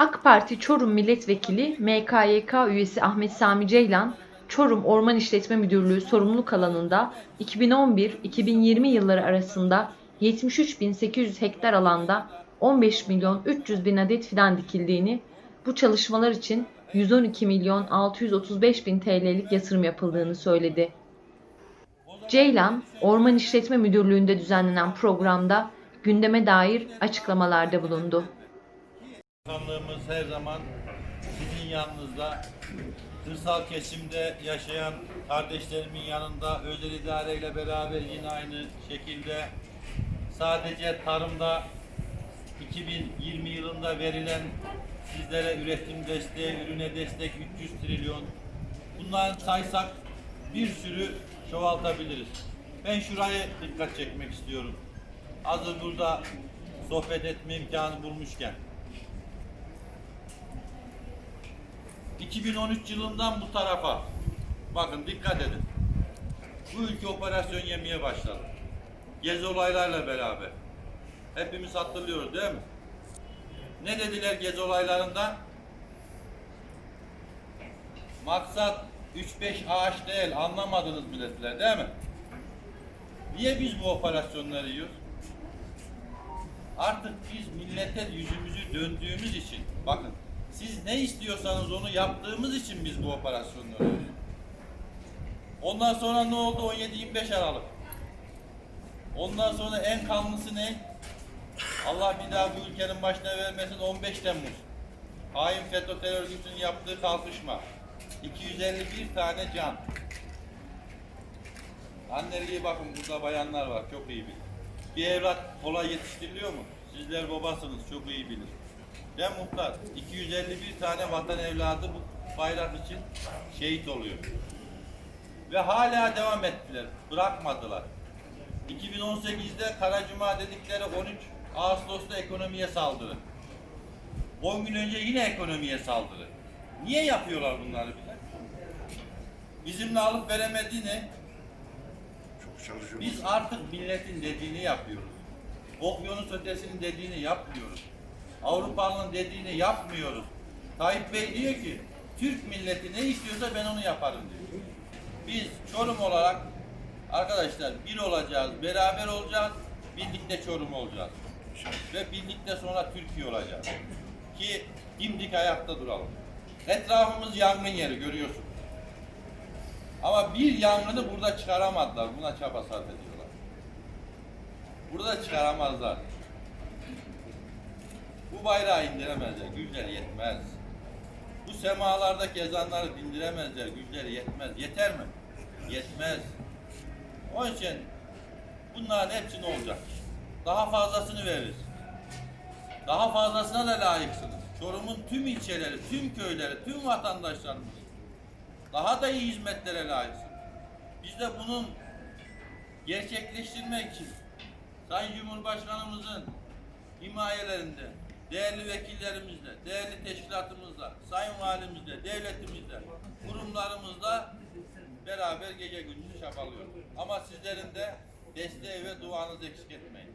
AK Parti Çorum Milletvekili MKYK üyesi Ahmet Sami Ceylan, Çorum Orman İşletme Müdürlüğü sorumluluk alanında 2011-2020 yılları arasında 73.800 hektar alanda 15 milyon 300 bin adet fidan dikildiğini, bu çalışmalar için 112 milyon 635 bin TL'lik yatırım yapıldığını söyledi. Ceylan, Orman İşletme Müdürlüğü'nde düzenlenen programda gündeme dair açıklamalarda bulundu. Bakanlığımız her zaman sizin yanınızda, kırsal kesimde yaşayan kardeşlerimin yanında özel idareyle beraber yine aynı şekilde sadece tarımda 2020 yılında verilen sizlere üretim desteği, ürüne destek 300 trilyon. Bunları saysak bir sürü çoğaltabiliriz. Ben şuraya dikkat çekmek istiyorum. Hazır burada sohbet etme imkanı bulmuşken. 2013 yılından bu tarafa bakın dikkat edin. Bu ülke operasyon yemeye başladı. Gezi olaylarla beraber. Hepimiz hatırlıyoruz değil mi? Ne dediler gezi olaylarında? Maksat 3-5 ağaç değil anlamadınız mı dediler değil mi? Niye biz bu operasyonları yiyoruz? Artık biz millete yüzümüzü döndüğümüz için bakın siz ne istiyorsanız onu yaptığımız için biz bu operasyonları. Ondan sonra ne oldu 17-25 Aralık? Ondan sonra en kanlısı ne? Allah bir daha bu ülkenin başına vermesin 15 Temmuz. Hain FETÖ terör örgütünün yaptığı kalkışma. 251 tane can. Anneliği bakın burada bayanlar var çok iyi bilir. Bir evlat kolay yetiştiriliyor mu? Sizler babasınız çok iyi bilir. Ben muhtar 251 tane vatan evladı bu bayrak için şehit oluyor. Ve hala devam ettiler. Bırakmadılar. 2018'de Karacuma dedikleri 13 Ağustos'ta ekonomiye saldırı. 10 gün önce yine ekonomiye saldırı. Niye yapıyorlar bunları bize? Bizimle alıp veremediğini biz artık milletin dediğini yapıyoruz. Okyanus ötesinin dediğini yapmıyoruz. Avrupa'nın dediğini yapmıyoruz. Tayyip Bey diyor ki Türk milleti ne istiyorsa ben onu yaparım diyor. Biz Çorum olarak arkadaşlar bir olacağız, beraber olacağız, birlikte Çorum olacağız. Ve birlikte sonra Türkiye olacağız. Ki dimdik ayakta duralım. Etrafımız yangın yeri görüyorsun. Ama bir yangını burada çıkaramadılar. Buna çaba sarf ediyorlar. Burada çıkaramazlar. Bu bayrağı indiremezler. Güçleri yetmez. Bu semalardaki ezanları dindiremezler. Güçleri yetmez. Yeter mi? Yetmez. Onun için bunların hepsi ne olacak? Daha fazlasını veririz. Daha fazlasına da layıksınız. Çorum'un tüm ilçeleri, tüm köyleri, tüm vatandaşlarımız daha da iyi hizmetlere layıksınız. Biz de bunun gerçekleştirmek için Sayın Cumhurbaşkanımızın himayelerinde, değerli vekillerimizle, değerli teşkilatımızla, Sayın Valimizle, devletimizle, kurumlarımızla beraber gece gündüz çabalıyoruz. Ama sizlerin de desteği ve duanızı eksik etmeyin.